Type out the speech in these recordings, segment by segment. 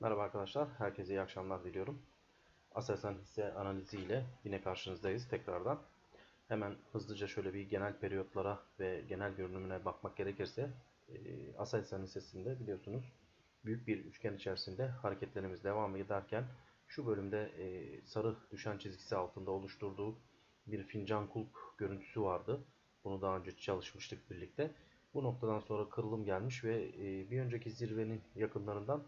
Merhaba arkadaşlar, herkese iyi akşamlar diliyorum. Aselsan hisse analizi ile yine karşınızdayız tekrardan. Hemen hızlıca şöyle bir genel periyotlara ve genel görünümüne bakmak gerekirse e, Aselsan hissesinde biliyorsunuz büyük bir üçgen içerisinde hareketlerimiz devam ederken şu bölümde e, sarı düşen çizgisi altında oluşturduğu bir fincan kulp görüntüsü vardı. Bunu daha önce çalışmıştık birlikte. Bu noktadan sonra kırılım gelmiş ve e, bir önceki zirvenin yakınlarından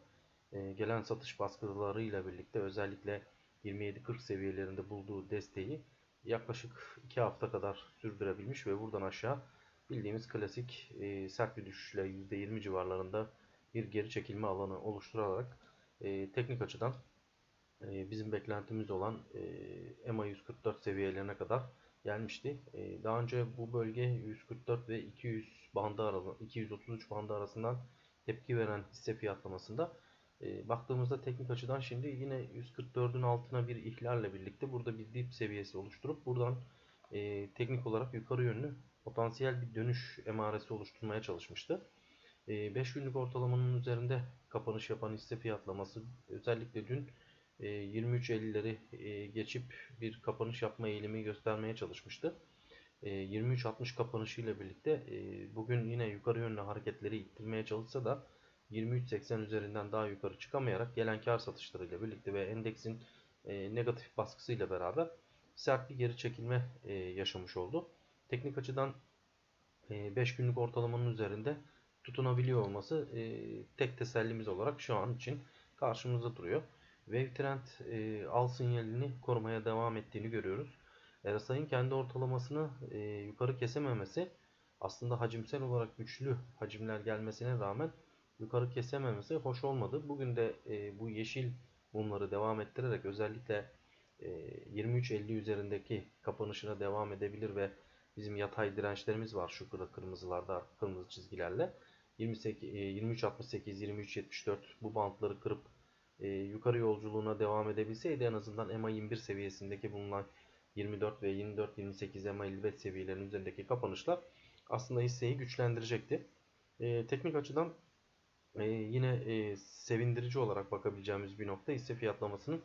gelen satış baskılarıyla birlikte özellikle 27-40 seviyelerinde bulduğu desteği yaklaşık 2 hafta kadar sürdürebilmiş ve buradan aşağı bildiğimiz klasik e, sert bir düşüşle %20 civarlarında bir geri çekilme alanı oluşturarak e, teknik açıdan e, bizim beklentimiz olan EMA 144 seviyelerine kadar gelmişti. Daha önce bu bölge 144 ve 200 bandı aralı 233 bandı arasından tepki veren hisse fiyatlamasında e, baktığımızda teknik açıdan şimdi yine 144'ün altına bir ihlalle birlikte burada bir dip seviyesi oluşturup buradan e, teknik olarak yukarı yönlü potansiyel bir dönüş emaresi oluşturmaya çalışmıştı. 5 günlük ortalamanın üzerinde kapanış yapan hisse fiyatlaması özellikle dün 23.50'leri geçip bir kapanış yapma eğilimi göstermeye çalışmıştı. 23.60 kapanışıyla birlikte bugün yine yukarı yönlü hareketleri ittirmeye çalışsa da 23.80 üzerinden daha yukarı çıkamayarak gelen kar satışlarıyla birlikte ve endeksin negatif baskısıyla beraber sert bir geri çekilme yaşamış oldu. Teknik açıdan 5 günlük ortalamanın üzerinde tutunabiliyor olması tek tesellimiz olarak şu an için karşımızda duruyor. Wave Trend e, al sinyalini korumaya devam ettiğini görüyoruz. RSI'nin kendi ortalamasını e, yukarı kesememesi aslında hacimsel olarak güçlü hacimler gelmesine rağmen yukarı kesememesi hoş olmadı. Bugün de e, bu yeşil mumları devam ettirerek özellikle e, 23.50 üzerindeki kapanışına devam edebilir ve bizim yatay dirençlerimiz var şu kırmızılarda kırmızı çizgilerle 28, e, 23.68 23.74 bu bantları kırıp e, yukarı yolculuğuna devam edebilseydi en azından EMA 21 seviyesindeki bulunan 24 ve 24-28 EMA 55 seviyelerinin üzerindeki kapanışlar aslında hisseyi güçlendirecekti. E, teknik açıdan e, yine e, sevindirici olarak bakabileceğimiz bir nokta hisse fiyatlamasının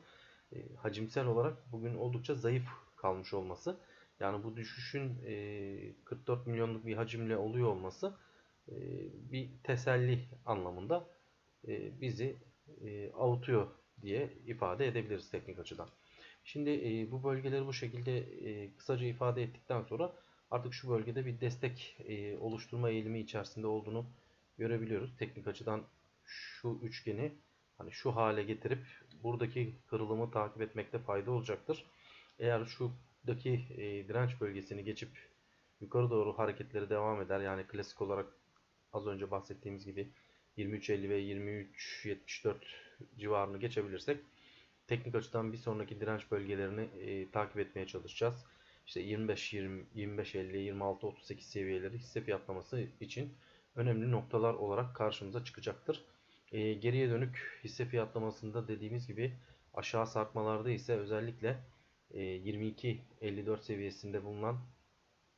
e, hacimsel olarak bugün oldukça zayıf kalmış olması. Yani bu düşüşün e, 44 milyonluk bir hacimle oluyor olması e, bir teselli anlamında e, bizi e, avutuyor diye ifade edebiliriz teknik açıdan. Şimdi e, bu bölgeleri bu şekilde e, kısaca ifade ettikten sonra artık şu bölgede bir destek e, oluşturma eğilimi içerisinde olduğunu görebiliyoruz. Teknik açıdan şu üçgeni hani şu hale getirip buradaki kırılımı takip etmekte fayda olacaktır. Eğer şuradaki e, direnç bölgesini geçip yukarı doğru hareketleri devam eder yani klasik olarak az önce bahsettiğimiz gibi 23.50 ve 23.74 civarını geçebilirsek teknik açıdan bir sonraki direnç bölgelerini e, takip etmeye çalışacağız. İşte 25 20 25 50 26 38 seviyeleri hisse fiyatlaması için önemli noktalar olarak karşımıza çıkacaktır. E, geriye dönük hisse fiyatlamasında dediğimiz gibi aşağı sarkmalarda ise özellikle e, 22 54 seviyesinde bulunan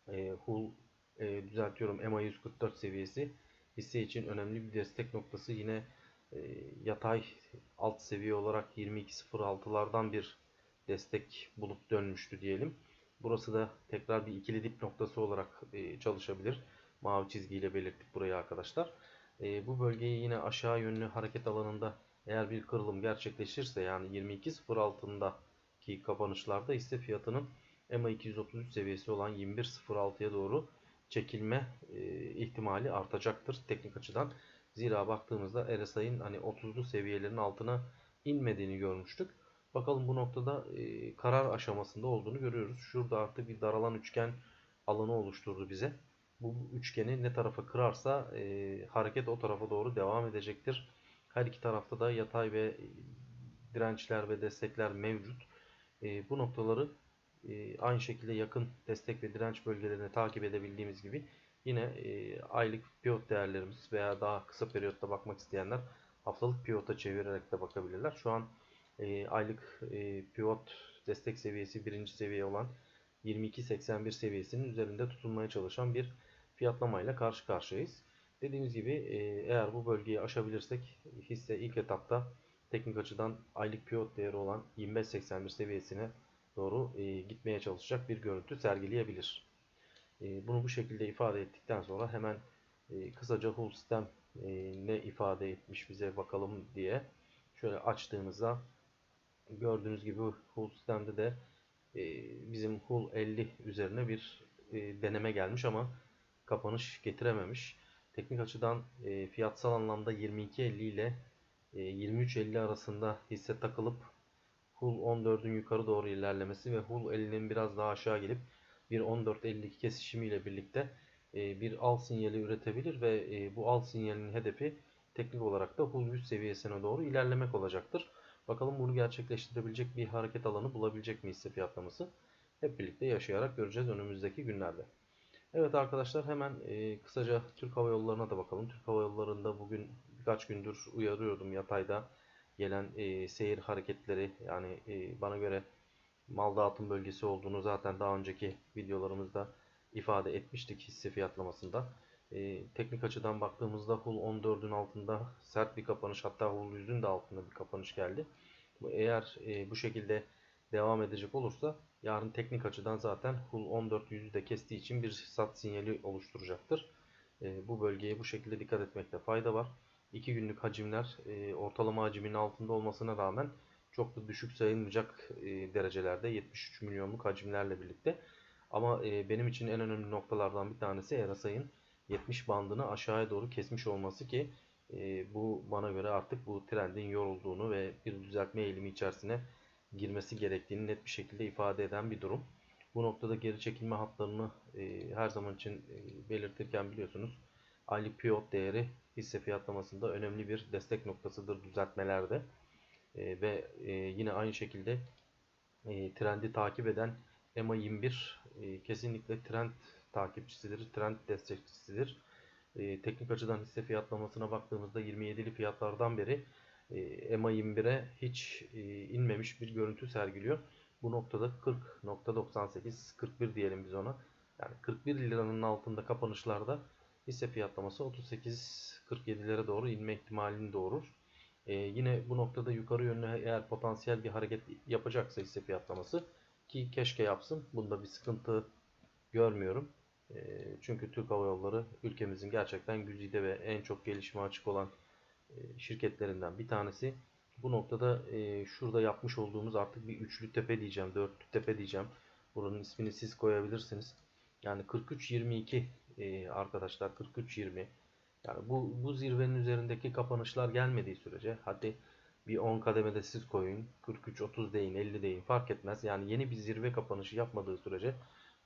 e, HUL e, düzeltiyorum EMA 144 seviyesi hisse için önemli bir destek noktası yine e, yatay alt seviye olarak 22.06'lardan bir destek bulup dönmüştü diyelim. Burası da tekrar bir ikili dip noktası olarak e, çalışabilir. Mavi çizgiyle belirttik burayı arkadaşlar. E, bu bölgeyi yine aşağı yönlü hareket alanında eğer bir kırılım gerçekleşirse yani 22.06'ndaki kapanışlarda hisse fiyatının EMA 233 seviyesi olan 21.06'ya doğru çekilme e, ihtimali artacaktır teknik açıdan. Zira baktığımızda RSI'nin hani 30'lu seviyelerin altına inmediğini görmüştük. Bakalım bu noktada e, karar aşamasında olduğunu görüyoruz. Şurada artık bir daralan üçgen alanı oluşturdu bize. Bu üçgeni ne tarafa kırarsa e, hareket o tarafa doğru devam edecektir. Her iki tarafta da yatay ve dirençler ve destekler mevcut. E, bu noktaları e, aynı şekilde yakın destek ve direnç bölgelerini takip edebildiğimiz gibi yine e, aylık pivot değerlerimiz veya daha kısa periyotta bakmak isteyenler haftalık pivota çevirerek de bakabilirler. Şu an e, aylık e, pivot destek seviyesi birinci seviye olan 22.81 seviyesinin üzerinde tutulmaya çalışan bir fiyatlamayla karşı karşıyayız. Dediğimiz gibi e, eğer bu bölgeyi aşabilirsek hisse ilk etapta teknik açıdan aylık pivot değeri olan 25.81 seviyesine doğru e, gitmeye çalışacak bir görüntü sergileyebilir. E, bunu bu şekilde ifade ettikten sonra hemen kısaca Hull sistem ne ifade etmiş bize bakalım diye şöyle açtığımızda gördüğünüz gibi Hull sistemde de bizim Hull 50 üzerine bir deneme gelmiş ama kapanış getirememiş. Teknik açıdan e, fiyatsal anlamda 22.50 ile e, 23.50 arasında hisse takılıp Hull 14'ün yukarı doğru ilerlemesi ve Hull 50'nin biraz daha aşağı gelip bir 14.52 kesişimiyle birlikte e, bir al sinyali üretebilir ve e, bu al sinyalinin hedefi teknik olarak da Hull 100 seviyesine doğru ilerlemek olacaktır. Bakalım bunu gerçekleştirebilecek bir hareket alanı bulabilecek mi hisse fiyatlaması? Hep birlikte yaşayarak göreceğiz önümüzdeki günlerde. Evet arkadaşlar hemen e, kısaca Türk Hava Yolları'na da bakalım. Türk Hava Yolları'nda bugün birkaç gündür uyarıyordum yatayda gelen e, seyir hareketleri yani e, bana göre mal dağıtım bölgesi olduğunu zaten daha önceki videolarımızda ifade etmiştik hisse fiyatlamasında. E, teknik açıdan baktığımızda Hull 14'ün altında sert bir kapanış hatta Hull 100'ün de altında bir kapanış geldi. Eğer e, bu şekilde devam edecek olursa yarın teknik açıdan zaten Hull 14 yüzü de kestiği için bir sat sinyali oluşturacaktır. E, bu bölgeye bu şekilde dikkat etmekte fayda var. 2 günlük hacimler e, ortalama hacmin altında olmasına rağmen çok da düşük sayılmayacak e, derecelerde 73 milyonluk hacimlerle birlikte. Ama e, benim için en önemli noktalardan bir tanesi Erasay'ın 70 bandını aşağıya doğru kesmiş olması ki e, bu bana göre artık bu trendin yorulduğunu ve bir düzeltme eğilimi içerisine girmesi gerektiğini net bir şekilde ifade eden bir durum. Bu noktada geri çekilme hatlarını e, her zaman için e, belirtirken biliyorsunuz aylık pivot değeri hisse fiyatlamasında önemli bir destek noktasıdır düzeltmelerde. E, ve yine aynı şekilde trendi takip eden EMA 21 e, kesinlikle trend takipçisidir, trend destekçisidir. Teknik açıdan hisse fiyatlamasına baktığımızda 27'li fiyatlardan beri e, EMA 21'e hiç inmemiş bir görüntü sergiliyor. Bu noktada 40.98 41 diyelim biz ona. Yani 41 liranın altında kapanışlarda hisse fiyatlaması 38-47'lere doğru inme ihtimalini doğurur. Ee, yine bu noktada yukarı yönlü eğer potansiyel bir hareket yapacaksa hisse fiyatlaması ki keşke yapsın. Bunda bir sıkıntı görmüyorum. Ee, çünkü Türk Hava Yolları ülkemizin gerçekten güzide ve en çok gelişime açık olan şirketlerinden bir tanesi. Bu noktada e, şurada yapmış olduğumuz artık bir üçlü tepe diyeceğim, dörtlü tepe diyeceğim. Buranın ismini siz koyabilirsiniz. Yani 43-22 e, arkadaşlar 43-20. Yani bu, bu zirvenin üzerindeki kapanışlar gelmediği sürece hadi bir 10 kademede siz koyun 43-30 deyin 50 deyin fark etmez. Yani yeni bir zirve kapanışı yapmadığı sürece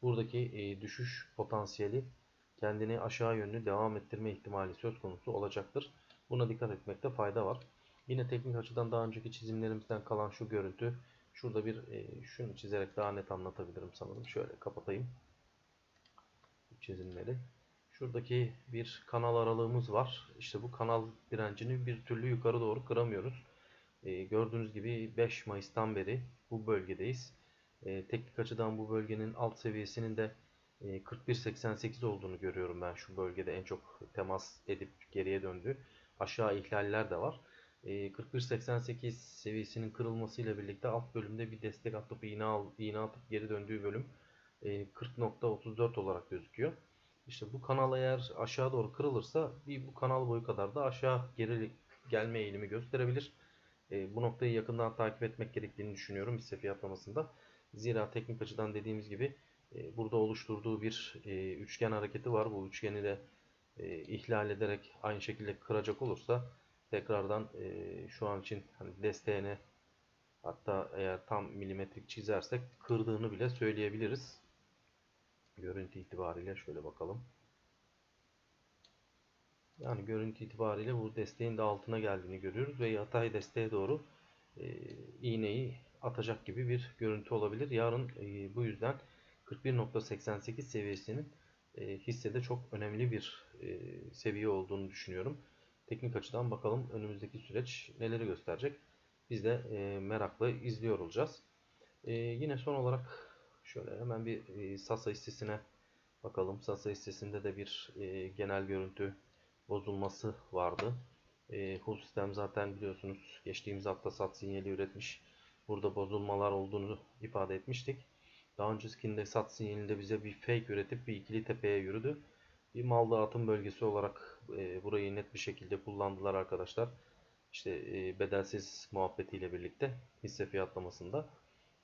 buradaki e, düşüş potansiyeli kendini aşağı yönlü devam ettirme ihtimali söz konusu olacaktır. Buna dikkat etmekte fayda var. Yine teknik açıdan daha önceki çizimlerimizden kalan şu görüntü. Şurada bir e, şunu çizerek daha net anlatabilirim sanırım. Şöyle kapatayım çizimleri. Şuradaki bir kanal aralığımız var. İşte bu kanal direncini bir türlü yukarı doğru kıramıyoruz. E, gördüğünüz gibi 5 Mayıs'tan beri bu bölgedeyiz. E, teknik açıdan bu bölgenin alt seviyesinin de e, 41.88 olduğunu görüyorum ben şu bölgede en çok temas edip geriye döndü. Aşağı ihlaller de var. E, 41.88 seviyesinin kırılmasıyla birlikte alt bölümde bir destek atıp iğne, al, iğne atıp geri döndüğü bölüm 40.34 e, olarak gözüküyor. İşte bu kanal eğer aşağı doğru kırılırsa bir bu kanal boyu kadar da aşağı geri gelme eğilimi gösterebilir. E, bu noktayı yakından takip etmek gerektiğini düşünüyorum hisse fiyatlamasında. Zira teknik açıdan dediğimiz gibi e, burada oluşturduğu bir üçgen hareketi var. Bu üçgeni de ihlal ederek aynı şekilde kıracak olursa tekrardan şu an için hani desteğine hatta eğer tam milimetrik çizersek kırdığını bile söyleyebiliriz. Görüntü itibariyle şöyle bakalım. Yani görüntü itibariyle bu desteğin de altına geldiğini görüyoruz ve yatay desteğe doğru e, iğneyi atacak gibi bir görüntü olabilir. Yarın e, bu yüzden 41.88 seviyesinin e, hissede çok önemli bir e, seviye olduğunu düşünüyorum. Teknik açıdan bakalım önümüzdeki süreç neleri gösterecek. Biz de e, merakla izliyor olacağız. E, yine son olarak Şöyle hemen bir e, Sasa hissesine bakalım. Sasa hissesinde de bir e, genel görüntü bozulması vardı. E, Hull sistem zaten biliyorsunuz geçtiğimiz hafta sat sinyali üretmiş. Burada bozulmalar olduğunu ifade etmiştik. Daha öncesinde sat sinyalinde bize bir fake üretip bir ikili tepeye yürüdü. Bir mal dağıtım bölgesi olarak e, burayı net bir şekilde kullandılar arkadaşlar. İşte e, bedelsiz muhabbetiyle birlikte hisse fiyatlamasında.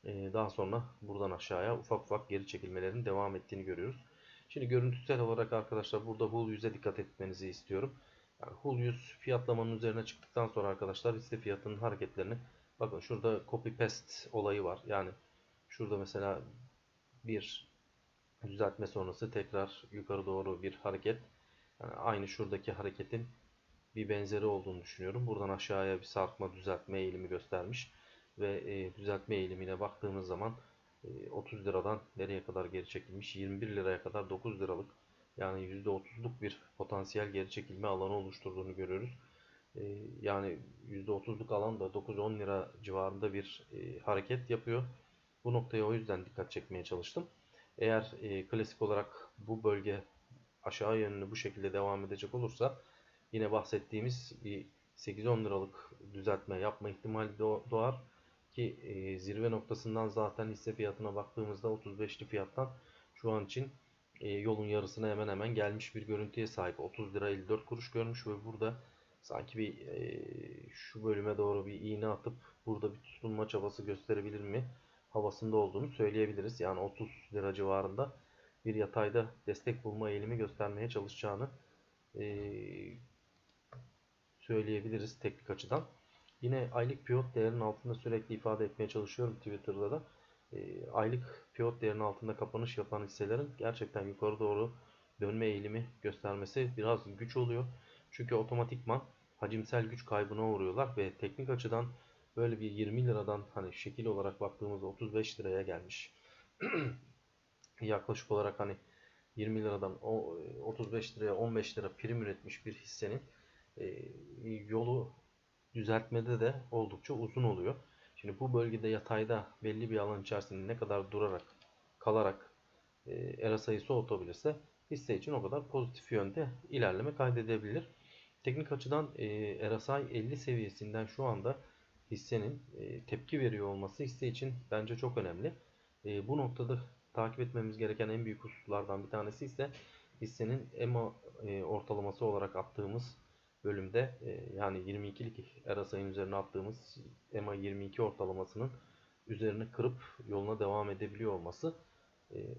E, daha sonra buradan aşağıya ufak ufak geri çekilmelerin devam ettiğini görüyoruz. Şimdi görüntüsel olarak arkadaşlar burada Hull 100'e dikkat etmenizi istiyorum. Yani Hull 100 fiyatlamanın üzerine çıktıktan sonra arkadaşlar hisse fiyatının hareketlerini bakın şurada copy paste olayı var. Yani şurada mesela bir düzeltme sonrası tekrar yukarı doğru bir hareket. Yani aynı şuradaki hareketin bir benzeri olduğunu düşünüyorum. Buradan aşağıya bir sarkma düzeltme eğilimi göstermiş. Ve e, düzeltme eğilimine baktığımız zaman e, 30 liradan nereye kadar geri çekilmiş? 21 liraya kadar 9 liralık yani %30'luk bir potansiyel geri çekilme alanı oluşturduğunu görüyoruz. E, yani %30'luk alan da 9-10 lira civarında bir e, hareket yapıyor. Bu noktaya o yüzden dikkat çekmeye çalıştım. Eğer e, klasik olarak bu bölge aşağı yönlü bu şekilde devam edecek olursa yine bahsettiğimiz bir 8-10 liralık düzeltme yapma ihtimali doğar ki e, zirve noktasından zaten hisse fiyatına baktığımızda 35'li fiyattan şu an için e, yolun yarısına hemen hemen gelmiş bir görüntüye sahip 30 lira 54 kuruş görmüş ve burada sanki bir e, şu bölüme doğru bir iğne atıp burada bir tutunma çabası gösterebilir mi havasında olduğunu söyleyebiliriz. Yani 30 lira civarında bir yatayda destek bulma eğilimi göstermeye çalışacağını e, söyleyebiliriz teknik açıdan. Yine aylık pivot değerinin altında sürekli ifade etmeye çalışıyorum Twitter'da da. E, aylık pivot değerinin altında kapanış yapan hisselerin gerçekten yukarı doğru dönme eğilimi göstermesi biraz güç oluyor. Çünkü otomatikman hacimsel güç kaybına uğruyorlar ve teknik açıdan böyle bir 20 liradan hani şekil olarak baktığımızda 35 liraya gelmiş. Yaklaşık olarak hani 20 liradan 35 liraya 15 lira prim üretmiş bir hissenin e, yolu düzeltmede de oldukça uzun oluyor. Şimdi bu bölgede yatayda belli bir alan içerisinde ne kadar durarak kalarak e, era sayısı otabilirse hisse için o kadar pozitif yönde ilerleme kaydedebilir. Teknik açıdan e, RSI 50 seviyesinden şu anda hissenin e, tepki veriyor olması hisse için bence çok önemli. E, bu noktada takip etmemiz gereken en büyük hususlardan bir tanesi ise hissenin EMA e, ortalaması olarak attığımız bölümde yani 22'lik RSI'nin üzerine attığımız EMA 22 ortalamasının üzerine kırıp yoluna devam edebiliyor olması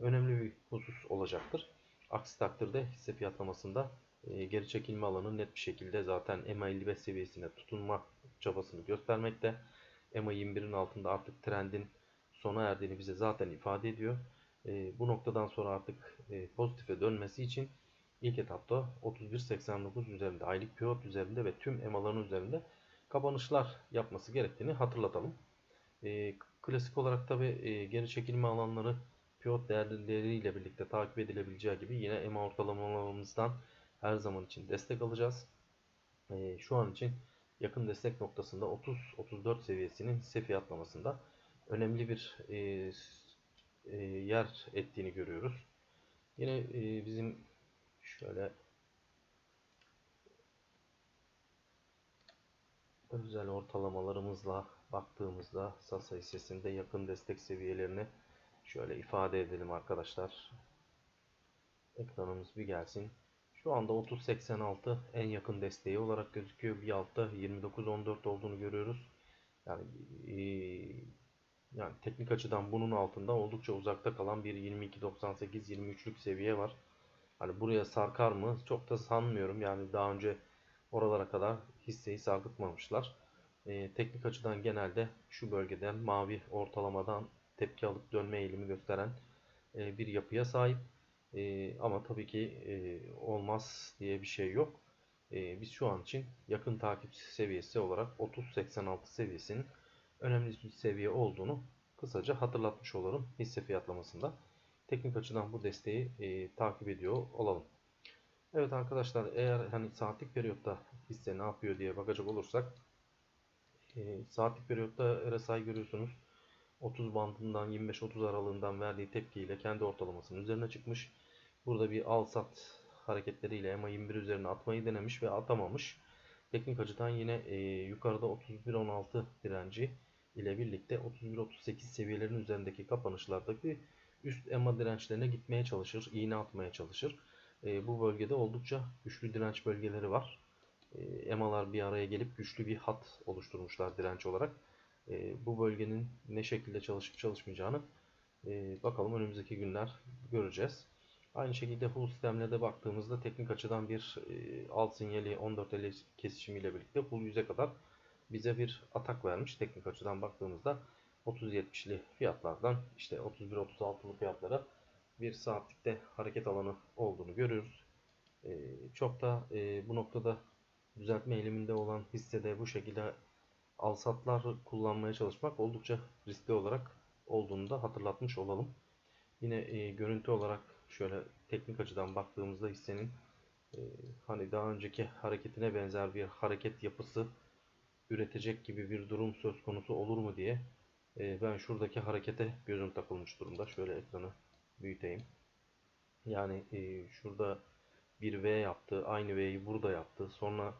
önemli bir husus olacaktır. Aksi takdirde hisse fiyatlamasında geri çekilme alanı net bir şekilde zaten EMA 55 seviyesine tutunma çabasını göstermekte. EMA 21'in altında artık trendin sona erdiğini bize zaten ifade ediyor. E, bu noktadan sonra artık e, pozitife dönmesi için ilk etapta 31.89 üzerinde, aylık pivot üzerinde ve tüm EMA'ların üzerinde kapanışlar yapması gerektiğini hatırlatalım. E, klasik olarak tabi e, geri çekilme alanları pivot değerleriyle birlikte takip edilebileceği gibi yine EMA ortalamalarımızdan her zaman için destek alacağız. E, şu an için yakın destek noktasında 30-34 seviyesinin hisse fiyatlamasında önemli bir e, e, yer ettiğini görüyoruz. Yine e, bizim şöyle özel ortalamalarımızla baktığımızda Sasa hissesinde yakın destek seviyelerini şöyle ifade edelim arkadaşlar. Ekranımız bir gelsin. Şu anda 30.86 en yakın desteği olarak gözüküyor. Bir altta 29.14 olduğunu görüyoruz. Yani e, yani teknik açıdan bunun altında oldukça uzakta kalan bir 22.98-23'lük seviye var. Hani buraya sarkar mı? Çok da sanmıyorum. Yani daha önce oralara kadar hisseyi sarkıtmamışlar. E, teknik açıdan genelde şu bölgeden mavi ortalamadan tepki alıp dönme eğilimi gösteren e, bir yapıya sahip. E, ama tabii ki e, olmaz diye bir şey yok. E, biz şu an için yakın takip seviyesi olarak 30.86 seviyesinin önemli bir seviye olduğunu kısaca hatırlatmış olalım hisse fiyatlamasında. Teknik açıdan bu desteği e, takip ediyor olalım. Evet arkadaşlar eğer hani saatlik periyotta hisse ne yapıyor diye bakacak olursak e, saatlik periyotta RSI görüyorsunuz 30 bandından 25-30 aralığından verdiği tepkiyle kendi ortalamasının üzerine çıkmış. Burada bir al sat hareketleriyle EMA 21 üzerine atmayı denemiş ve atamamış. Teknik açıdan yine e, yukarıda 31.16 direnci ile birlikte 31.38 seviyelerin üzerindeki kapanışlardaki üst EMA dirençlerine gitmeye çalışır, iğne atmaya çalışır. E, bu bölgede oldukça güçlü direnç bölgeleri var. E, EMA'lar bir araya gelip güçlü bir hat oluşturmuşlar direnç olarak. E, bu bölgenin ne şekilde çalışıp çalışmayacağını e, bakalım önümüzdeki günler göreceğiz. Aynı şekilde hull sistemlere baktığımızda teknik açıdan bir e, alt sinyali 14.50 kesişimiyle birlikte hull 100'e kadar bize bir atak vermiş. Teknik açıdan baktığımızda 30-70'li fiyatlardan işte 31-36'lı fiyatlara bir saatlikte hareket alanı olduğunu görüyoruz. E, çok da e, bu noktada düzeltme eğiliminde olan hissede bu şekilde alsatlar kullanmaya çalışmak oldukça riskli olarak olduğunu da hatırlatmış olalım. Yine görüntü olarak şöyle teknik açıdan baktığımızda hissenin e, hani daha önceki hareketine benzer bir hareket yapısı üretecek gibi bir durum söz konusu olur mu diye e, ben şuradaki harekete gözüm takılmış durumda. Şöyle ekranı büyüteyim. Yani e, şurada bir V yaptı. Aynı V'yi burada yaptı. Sonra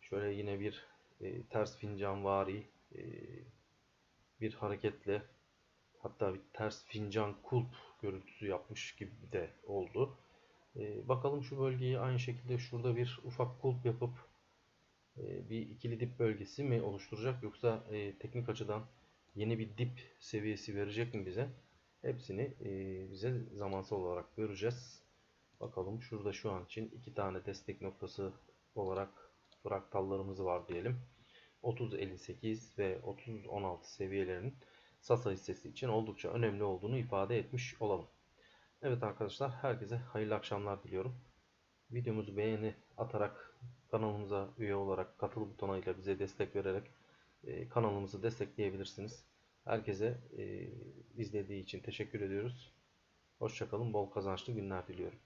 şöyle yine bir e, ters fincan vari e, bir hareketle hatta bir ters fincan kulp görüntüsü yapmış gibi de oldu. E, bakalım şu bölgeyi aynı şekilde şurada bir ufak kulp yapıp e, bir ikili dip bölgesi mi oluşturacak yoksa e, teknik açıdan yeni bir dip seviyesi verecek mi bize? Hepsini e, bize zamansal olarak göreceğiz. Bakalım şurada şu an için iki tane destek noktası olarak fraktallarımız var diyelim. 30.58 ve 30.16 seviyelerinin Sasa hissesi için oldukça önemli olduğunu ifade etmiş olalım. Evet arkadaşlar herkese hayırlı akşamlar diliyorum. Videomuzu beğeni atarak kanalımıza üye olarak katıl butonuyla bize destek vererek e, kanalımızı destekleyebilirsiniz. Herkese e, izlediği için teşekkür ediyoruz. Hoşçakalın, bol kazançlı günler diliyorum.